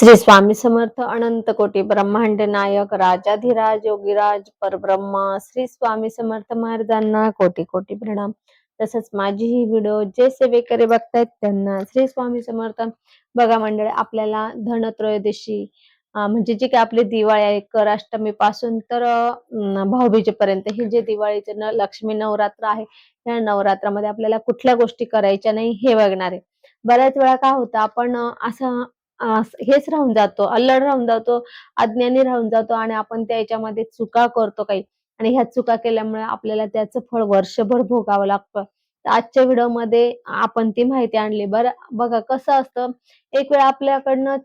श्री स्वामी समर्थ अनंत कोटी ब्रह्मांड नायक राजाधिराज योगीराज परब्रह्मा श्री स्वामी समर्थ महाराजांना कोटी कोटी प्रणाम. तसंच माझी ही व्हिडिओ जे सेवेकरी बघतायत त्यांना श्री स्वामी समर्थ. बघा मंडळी आपल्याला धनत्रयोदशी म्हणजे जी काही आपली दिवाळी आहे कराष्टमी पासून तर भाऊबीजेपर्यंत ही जे दिवाळीचे न लक्ष्मी नवरात्र आहे या नवरात्रामध्ये आपल्याला कुठल्या गोष्टी करायच्या नाही हे बघणार आहे. बऱ्याच वेळा काय होतं आपण असं हेच राहून जातो अल्लड राहून जातो अज्ञानी राहून जातो आणि आपण त्याच्यामध्ये चुका करतो काही. आणि ह्या चुका केल्यामुळे आपल्याला त्याचं फळ वर्षभर भोगावं लागतं. आजच्या व्हिडिओमध्ये आपण ती माहिती आणली. बरं बघा कसं असतं एक वेळ आपल्याकडनं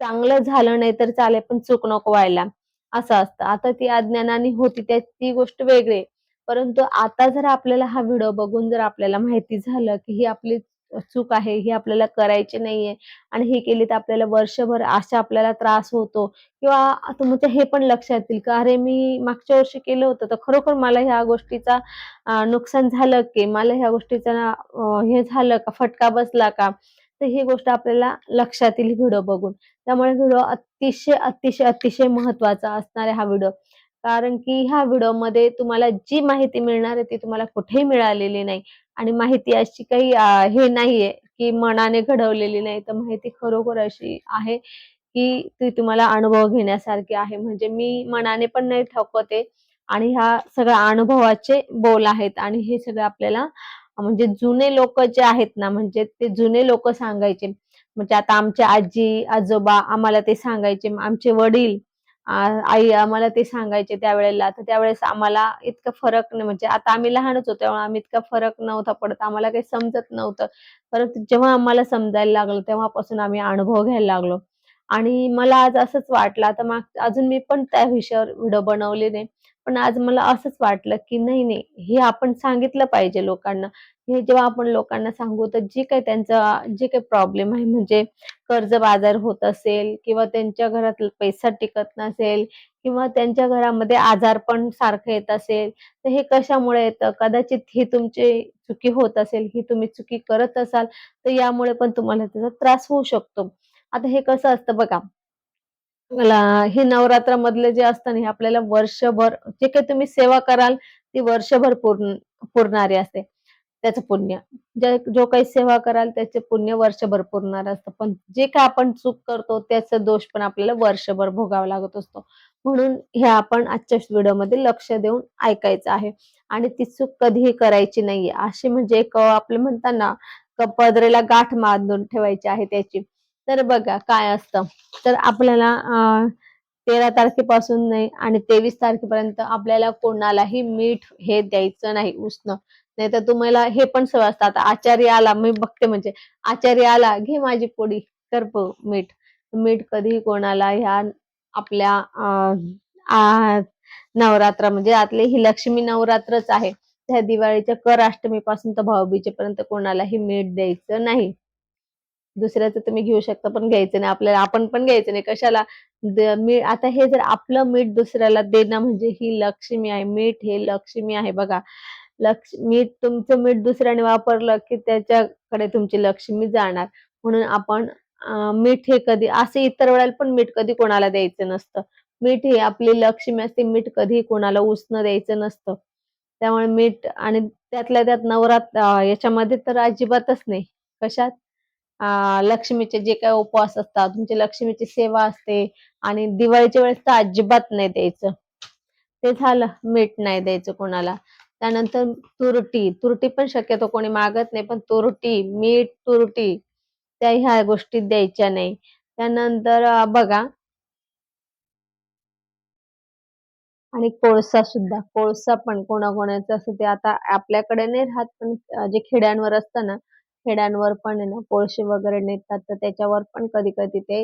चांगलं झालं नाही तर चालेल पण चूक नको व्हायला. असं असतं. आता ती अज्ञानाने होती त्या ती गोष्ट वेगळी परंतु आता जर आपल्याला हा व्हिडिओ बघून जर आपल्याला माहिती झालं की ही आपली चूक आहे ही आपल्याला करायची नाहीये आणि ही केली तर आपल्याला वर्षभर अशा आपल्याला त्रास होतो. किंवा तुमच्या हे पण लक्षात येईल का अरे मी मागच्या वर्षी केलं होतं तर खरोखर मला ह्या गोष्टीचा नुकसान झालं की? मला ह्या गोष्टीचा हे झालं का? फटका बसला का? तर ही गोष्ट आपल्याला लक्षात येईल व्हिडिओ बघून. त्यामुळे व्हिडिओ अतिशय अतिशय अतिशय महत्त्वाचा असणार आहे हा व्हिडिओ. कारण की ह्या व्हिडिओमध्ये तुम्हाला जी माहिती मिळणार आहे ती तुम्हाला कुठेही मिळालेली नाही. आणि माहिती अशी काही हे नाहीये की मनाने घडवलेली नाही. तर माहिती खरोखर अशी आहे की ती तुम्हाला अनुभव घेण्यासारखी आहे. म्हणजे मी मनाने पण नाही ठकवते आणि ह्या सगळ्या अनुभवाचे बोल आहेत. आणि हे सगळं आपल्याला म्हणजे जुने लोक जे आहेत ना म्हणजे ते जुने लोक सांगायचे. म्हणजे आता आमचे आजी आजोबा आम्हाला ते सांगायचे. आमचे वडील आई आम्हाला ते सांगायचे त्यावेळेला. तर त्यावेळेस आम्हाला इतका फरक नाही म्हणजे आता आम्ही लहानच होतो तेव्हा आम्ही इतका फरक नव्हता पडत. आम्हाला काही समजत नव्हतं. परंतु जेव्हा आम्हाला समजायला लागलं तेव्हापासून आम्ही अनुभव घ्यायला लागलो. आणि मला आज असंच वाटलं आता माग अजून मी पण त्या विषयावर व्हिडिओ बनवले नाही पण आज मला असंच वाटलं की नाही नाही हे आपण सांगितलं पाहिजे लोकांना. हे जेव्हा आपण लोकांना सांगू तर जे काही त्यांचा जे काही प्रॉब्लेम आहे म्हणजे कर्ज बाजार होत असेल किंवा त्यांच्या घरात पैसा टिकत नसेल किंवा त्यांच्या घरामध्ये आजारपण सारखं येत असेल तर हे कशामुळे येतं? कदाचित ही तुमची चुकी होत असेल ही तुम्ही चुकी करत असाल तर यामुळे पण तुम्हाला त्याचा त्रास होऊ शकतो. आता हे कसं असतं बघा हे नवरात्रामधले जे असतं ना हे आपल्याला वर्षभर जे काही तुम्ही सेवा कराल ती वर्षभर पूर्ण पुरणारी असते. त्याचं पुण्य. जो काही सेवा कराल त्याचे पुण्य वर्षभर पुरणार असतं. पण जे काय आपण चूक करतो त्याचा दोष पण आपल्याला वर्षभर भोगावा लागत असतो. म्हणून हे आपण आजच्या व्हिडिओमध्ये लक्ष देऊन ऐकायचं आहे. आणि ती चूक कधीही करायची नाहीये. अशी म्हणजे एक आपलं म्हणतात ना पदरेला गाठ बांधून ठेवायची आहे त्याची. तर बघा काय असतं. तर आपल्याला अं, तेरा तारखेपासून नाही आणि तेवीस तारखेपर्यंत आपल्याला कोणालाही मीठ हे द्यायचं नाही उष्ण नाही तर तुम्हाला हे पण सवय असतं. आता आचार्य आला मी बघते म्हणजे आचार्य आला घे माझी पोळी कर प- मीठ. मीठ कधीही कोणाला ह्या आपल्या नवरात्र म्हणजे आतले ही लक्ष्मी नवरात्रच आहे. त्या दिवाळीच्या कर अष्टमी पासून तर भाऊबीजेपर्यंत कोणालाही मीठ द्यायचं नाही. दुसऱ्याचं तुम्ही घेऊ शकता पण घ्यायचं नाही. आपल्याला आपण पण घ्यायचं नाही. कशाला? मीठ मी आता हे जर आपलं मीठ दुसऱ्याला देणं म्हणजे ही लक्ष्मी आहे. मीठ हे लक्ष्मी आहे बघा. लक्ष मीठ तुमचं मीठ दुसऱ्याने वापरलं की त्याच्याकडे तुमची लक्ष्मी जाणार. म्हणून आपण मीठ हे कधी असे इतर वेळेला पण मीठ कधी कोणाला द्यायचं नसतं. मीठ हे आपली लक्ष्मी असते. मीठ कधी कोणाला उष्ण द्यायचं नसतं. त्यामुळे मीठ आणि त्यातल्या त्यात नवरात्र याच्यामध्ये तर अजिबातच नाही. कशात? लक्ष्मीचे जे काही उपवास असतात तुमची लक्ष्मीची सेवा असते आणि दिवाळीच्या वेळेस तर अजिबात नाही द्यायचं. ते झालं मीठ नाही द्यायचं कोणाला. त्यानंतर तुरटी तुरटी पण शक्यतो कोणी मागत नाही पण तुरटी मीठ तुरटी त्या ह्या गोष्टी द्यायच्या नाही. त्यानंतर बघा. आणि कोळसा सुद्धा कोळसा पण कोणाकोणाचा असं ते आता आपल्याकडे नाही राहत पण जे खेड्यांवर असतं ना खेड्यांवर पण आहे ना कोळसे वगैरे नेतात तर त्याच्यावर पण कधी कधी ते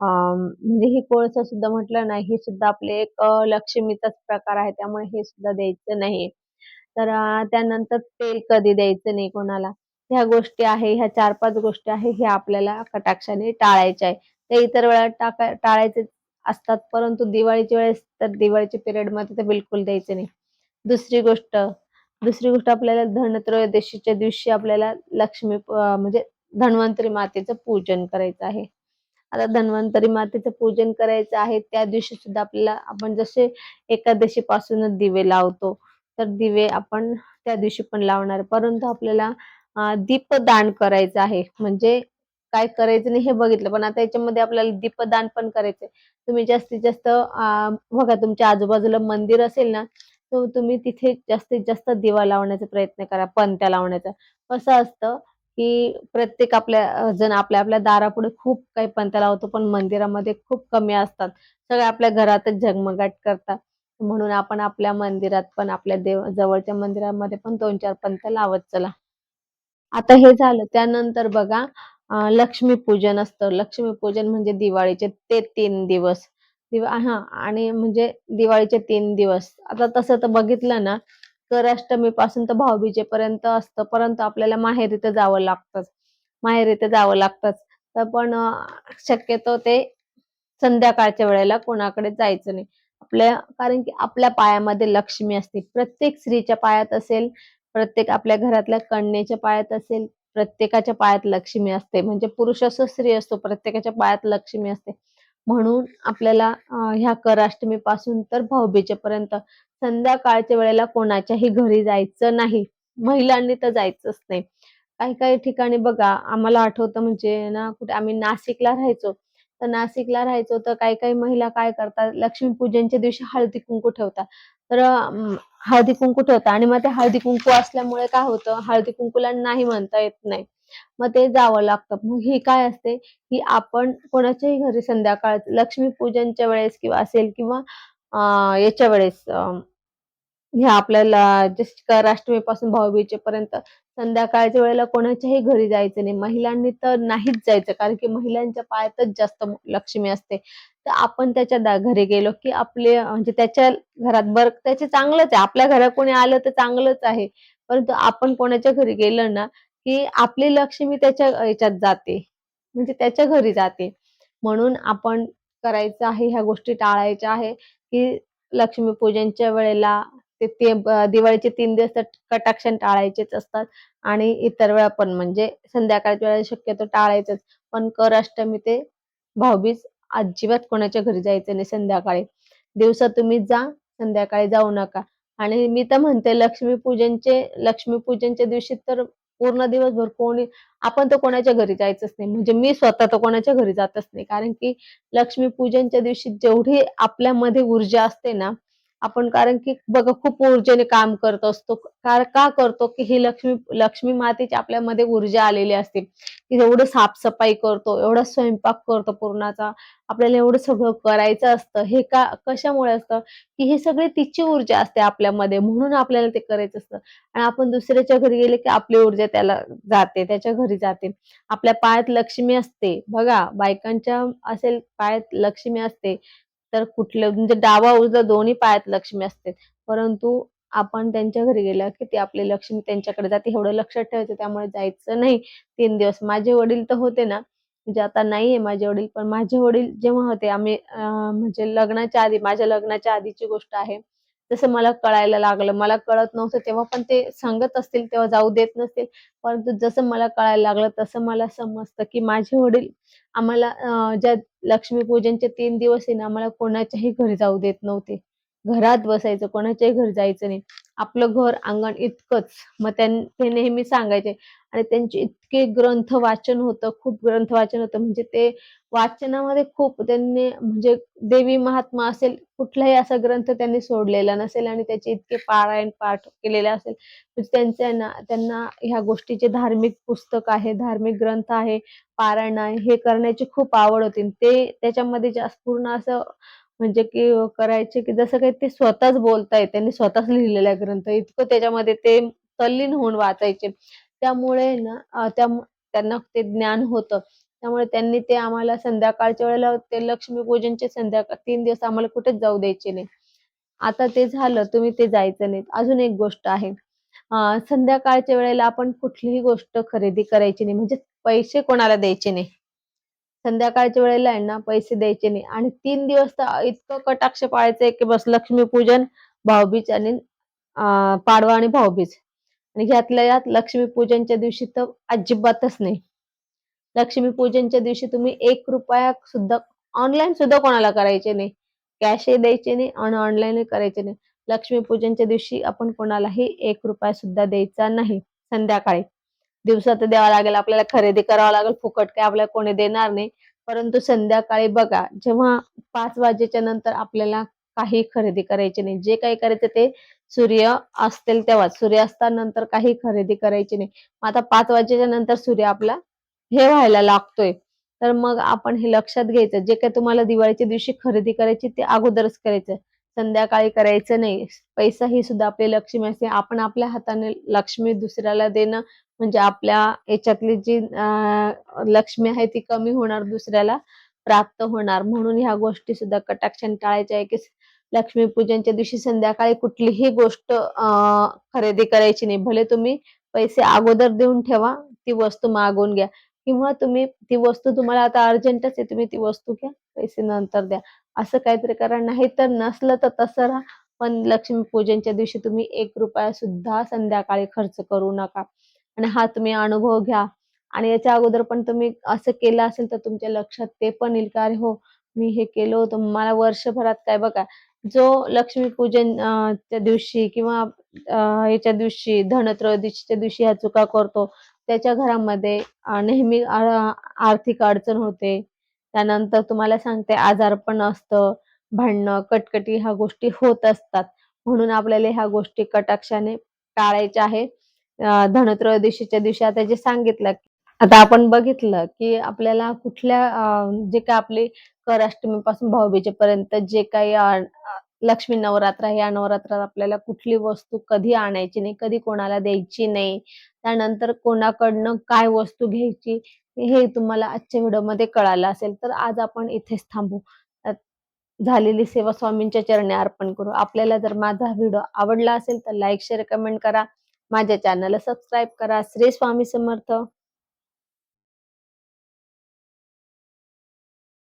अं, म्हणजे ही कोळसा सुद्धा म्हटलं ना ही सुद्धा आपले एक लक्ष्मीचाच प्रकार आहे त्यामुळे हे सुद्धा द्यायचं नाही. तर त्यानंतर तेल कधी द्यायचं नाही कोणाला. ह्या गोष्टी आहे ह्या चार पाच गोष्टी आहे ह्या आपल्याला कटाक्षाने टाळायच्या आहे. ते इतर वेळा टाका टाळायचे असतात परंतु दिवाळीच्या वेळेस तर दिवाळीच्या पिरियडमध्ये तर बिलकुल द्यायचे नाही. दुसरी गोष्ट दुसरी गोष्ट आपल्याला धनत्रयोदशीच्या दिवशी आपल्याला लक्ष्मी म्हणजे धन्वंतरी मातेचं पूजन करायचं आहे. आता धन्वंतरी मातेचं पूजन करायचं आहे त्या दिवशी सुद्धा आपल्याला आपण जसे एकादशी पासूनच दिवे लावतो तर दिवे आपण त्या दिवशी पण लावणार. परंतु आपल्याला दीपदान करायचं आहे. म्हणजे काय करायचं नाही हे बघितलं पण आता याच्यामध्ये आपल्याला दीपदान पण करायचंय. तुम्ही जास्तीत जास्त बघा तुमच्या आजूबाजूला मंदिर असेल ना तो तुम्ही तिथे जास्तीत जास्त दिवा लावण्याचा प्रयत्न करा पणत्या लावण्याचा. कसं असतं की प्रत्येक आपल्या जण आपल्या आपल्या दारापुढे खूप काही पणत्या लावतो पण मंदिरामध्ये खूप कमी असतात. सगळे आपल्या घरातच झगमगाट करतात. म्हणून आपण आपल्या मंदिरात पण आपल्या देव जवळच्या मंदिरामध्ये पण दोन चार पणत्या लावत चला. आता हे झालं. त्यानंतर बघा लक्ष्मी लक्ष्मीपूजन असतं. लक्ष्मीपूजन म्हणजे दिवाळीचे ते तीन दिवस. दिवा हा आणि म्हणजे दिवाळीचे तीन दिवस. आता तसं तर बघितलं ना तर अष्टमी पासून तर भाऊबीजेपर्यंत असतं परंतु आपल्याला माहेरी तर जावं लागतंच. माहेरी तर जावं लागतंच. तर पण शक्यतो ते संध्याकाळच्या वेळेला कोणाकडे जायचं नाही. आपल्या कारण की आपल्या पायामध्ये लक्ष्मी असते. प्रत्येक स्त्रीच्या पायात असेल प्रत्येक आपल्या घरातल्या कन्येच्या पायात असेल प्रत्येकाच्या पायात लक्ष्मी असते. म्हणजे पुरुष असो स्त्री असतो प्रत्येकाच्या पायात लक्ष्मी असते. म्हणून आपल्याला ह्या कराष्टमी पासून तर भाऊबीजेपर्यंत संध्याकाळच्या वेळेला कोणाच्याही घरी जायचं नाही. महिलांनी तर जायचंच नाही. काही काही ठिकाणी बघा आम्हाला आठवतं म्हणजे ना कुठे आम्ही नाशिकला राहायचो. तर नाशिकला राहायचो तर काही काही महिला काय करतात लक्ष्मीपूजनच्या दिवशी हळदी कुंकू ठेवतात. तर हळदी कुंकू ठेवतात आणि मग ते हळदी कुंकू असल्यामुळे काय होतं हळदी कुंकूला नाही म्हणता येत नाही. मग ते जावं लागतं. मग ही काय असते की आपण कोणाच्याही घरी संध्याकाळ लक्ष्मीपूजनच्या वेळेस किंवा असेल किंवा अं, याच्या वेळेस अं, ह्या आपल्याला जस्ट राष्ट्रमीपासून भाऊबीजेपर्यंत संध्याकाळच्या वेळेला कोणाच्याही घरी जायचं नाही. महिलांनी तर नाहीच जायचं कारण की महिलांच्या पायातच जास्त लक्ष्मी असते. तर आपण त्याच्या दा- घरी गेलो की आपले म्हणजे त्याच्या घरात बर त्याचे चांगलंच आहे. आपल्या घरात कोणी आलं तर चांगलंच आहे. परंतु आपण कोणाच्या घरी गेलो ना की आपली लक्ष्मी त्याच्या याच्यात जाते. म्हणजे त्याच्या घरी जाते. म्हणून आपण करायचं आहे ह्या गोष्टी टाळायच्या आहे की लक्ष्मीपूजनच्या वेळेला ते ते दिवाळीचे तीन दिवस तर कटाक्षण टाळायचेच असतात आणि इतर वेळा पण म्हणजे संध्याकाळच्या वेळेला शक्यतो टाळायचंच. पण कर अष्टमी ते भाऊबीज अजिबात कोणाच्या घरी जायचं नाही संध्याकाळी. दिवसा तुम्ही जा संध्याकाळी जाऊ नका. आणि मी तर म्हणते लक्ष्मीपूजनचे लक्ष्मीपूजनच्या दिवशी तर पूर्ण दिवसभर कोणी आपण तर कोणाच्या घरी जायचंच नाही. म्हणजे मी स्वतः तर कोणाच्या घरी जातच नाही. कारण की लक्ष्मीपूजनच्या दिवशी जेवढी आपल्यामध्ये ऊर्जा असते ना आपण कारण की बघा खूप ऊर्जेने काम करत असतो. कार का करतो की ही लक्ष्मी लक्ष्मी मातेची आपल्यामध्ये ऊर्जा आलेली असते. की एवढं साफसफाई करतो एवढा स्वयंपाक करतो पूर्णाचा. आपल्याला एवढं सगळं करायचं असतं. हे का कशामुळे असतं? की हे सगळी तिची ऊर्जा असते आपल्यामध्ये. म्हणून आपल्याला ते करायचं असतं. आणि आपण दुसऱ्याच्या घरी गेले की आपली ऊर्जा त्याला जाते त्याच्या घरी जाते. आपल्या पायात लक्ष्मी असते. बघा बायकांच्या असेल पायात लक्ष्मी असते. तर कुठलं म्हणजे डावा उजवा दोन्ही पायात लक्ष्मी असते. परंतु आपण त्यांच्या घरी गेलं की ती आपली लक्ष्मी त्यांच्याकडे जाते एवढं लक्षात ठेवायचं त्यामुळे जायचं नाही तीन दिवस. माझे वडील तर होते ना म्हणजे आता नाहीये माझे वडील पण माझे वडील जेव्हा होते आम्ही म्हणजे लग्नाच्या आधी माझ्या लग्नाच्या आधीची गोष्ट आहे. जसं मला कळायला लागलं मला कळत नव्हतं तेव्हा पण ते सांगत असतील तेव्हा जाऊ देत नसतील. परंतु जसं मला कळायला लागलं तसं मला समजतं की माझे वडील आम्हाला ज्या लक्ष्मीपूजनचे तीन दिवस आहे ना आम्हाला कोणाच्याही घरी जाऊ देत नव्हते. घरात बसायचं कोणाच्याही घरी जायचं नाही. आपलं घर अंगण इतकंच. मग त्यां ते नेहमी सांगायचे आणि त्यांचे इतके ग्रंथ वाचन होतं खूप ग्रंथ वाचन होतं. म्हणजे ते वाचनामध्ये खूप त्यांनी म्हणजे देवी महात्मा असेल कुठलाही असा ग्रंथ त्यांनी सोडलेला नसेल आणि त्याचे इतके पारायण पाठ केलेले असेल म्हणजे त्यांच्या ना त्यांना ह्या गोष्टीचे धार्मिक पुस्तक आहे धार्मिक ग्रंथ आहे पारायण आहे हे करण्याची खूप आवड होती. ते त्याच्यामध्ये जास्त पूर्ण असं म्हणजे की करायचे की जसं काही ते स्वतःच बोलताय त्यांनी स्वतःच लिहिलेला ग्रंथ इतकं त्याच्यामध्ये ते तल्लीन होऊन वाचायचे. त्यामुळे ना त्या त्यांना ते ज्ञान होतं. त्यामुळे त्यांनी ते आम्हाला संध्याकाळच्या वेळेला ते लक्ष्मीपूजनचे संध्याकाळ तीन दिवस आम्हाला कुठेच जाऊ द्यायचे नाही. आता ते झालं तुम्ही ते जायचं नाही अजून एक गोष्ट आहे. संध्याकाळच्या वेळेला आपण कुठलीही गोष्ट खरेदी करायची नाही. म्हणजे पैसे कोणाला द्यायचे नाही. संध्याकाळच्या वेळेला आहे ना पैसे द्यायचे नाही. आणि तीन दिवस तर इतकं कटाक्ष पाळायचंय की बस लक्ष्मीपूजन भाऊबीज आणि पाडवा आणि भाऊबीज. आणि ह्यातल्या यात लक्ष्मीपूजनच्या दिवशी तर अजिबातच नाही. लक्ष्मीपूजनच्या दिवशी तुम्ही एक रुपया सुद्धा ऑनलाईन सुद्धा कोणाला करायचे नाही. कॅशही द्यायचे नाही आणि ऑनलाईनही करायचे नाही. लक्ष्मीपूजनच्या दिवशी आपण कोणालाही एक रुपया सुद्धा द्यायचा नाही संध्याकाळी. दिवसात द्यावा लागेल आपल्याला खरेदी करावं लागेल फुकट काय आपल्याला कोणी देणार नाही. परंतु संध्याकाळी बघा जेव्हा पाच वाजेच्या नंतर आपल्याला काही खरेदी करायची नाही. जे काही करायचं ते सूर्य असतील तेव्हा सूर्यास्तानंतर काही खरेदी करायची नाही. आता पाच वाजेच्या नंतर सूर्य आपला हे व्हायला लागतोय. तर मग आपण हे लक्षात घ्यायचं. जे काही तुम्हाला दिवाळीच्या दिवशी खरेदी करायची ते अगोदरच करायचं. संध्याकाळी करायचं नाही. पैसा ही सुद्धा आपली लक्ष्मी असते. आपण आपल्या हाताने लक्ष्मी दुसऱ्याला देणं म्हणजे आपल्या याच्यातली जी लक्ष्मी आहे ती कमी होणार दुसऱ्याला प्राप्त होणार. म्हणून ह्या गोष्टी सुद्धा कटाक्षण टाळायच्या. आहे की लक्ष्मीपूजनच्या दिवशी संध्याकाळी कुठलीही गोष्ट खरेदी करायची नाही. भले तुम्ही पैसे अगोदर देऊन ठेवा ती वस्तू मागवून घ्या. किंवा तुम्ही ती वस्तू तुम्हाला आता अर्जंटच आहे तुम्ही ती वस्तू घ्या पैसे नंतर द्या. असं काहीतरी करा. नाही तर नसलं तर तसं राहा. पण लक्ष्मी पूजनच्या दिवशी तुम्ही एक रुपया सुद्धा संध्याकाळी खर्च करू नका. आणि हा तुम्ही अनुभव घ्या. आणि याच्या अगोदर पण तुम्ही असं केलं असेल तर तुमच्या लक्षात ते पण येईल का अरे हो मी हे केलं होतं. मला वर्षभरात काय बघा जो लक्ष्मीपूजन च्या दिवशी किंवा याच्या दिवशी धनत्रयोदशीच्या दिवशी ह्या चुका करतो त्याच्या घरामध्ये नेहमी आर्थिक अडचण होते. त्यानंतर तुम्हाला सांगते आजार पण असतं भांडणं कटकटी ह्या गोष्टी होत असतात. म्हणून आपल्याला ह्या गोष्टी कटाक्षाने टाळायच्या आहे धनत्रयोदशीच्या दिवशी आता जे सांगितलं आता आपण बघितलं की आपल्याला कुठल्या जे काय आपली कर अष्टमीपासून भाऊबीजेपर्यंत जे काही लक्ष्मी नवरात्र या नवरात्रात आपल्याला कुठली वस्तू कधी आणायची नाही कधी कोणाला द्यायची नाही त्यानंतर कोणाकडनं काय वस्तू घ्यायची हे तुम्हाला आजच्या व्हिडिओमध्ये कळालं असेल तर आज आपण इथेच थांबू. झालेली सेवा स्वामींच्या चरणी अर्पण करू. आपल्याला जर माझा व्हिडिओ आवडला असेल तर लाईक शेअर कमेंट करा. माझ्या चॅनलला सबस्क्राईब करा. श्री स्वामी समर्थ.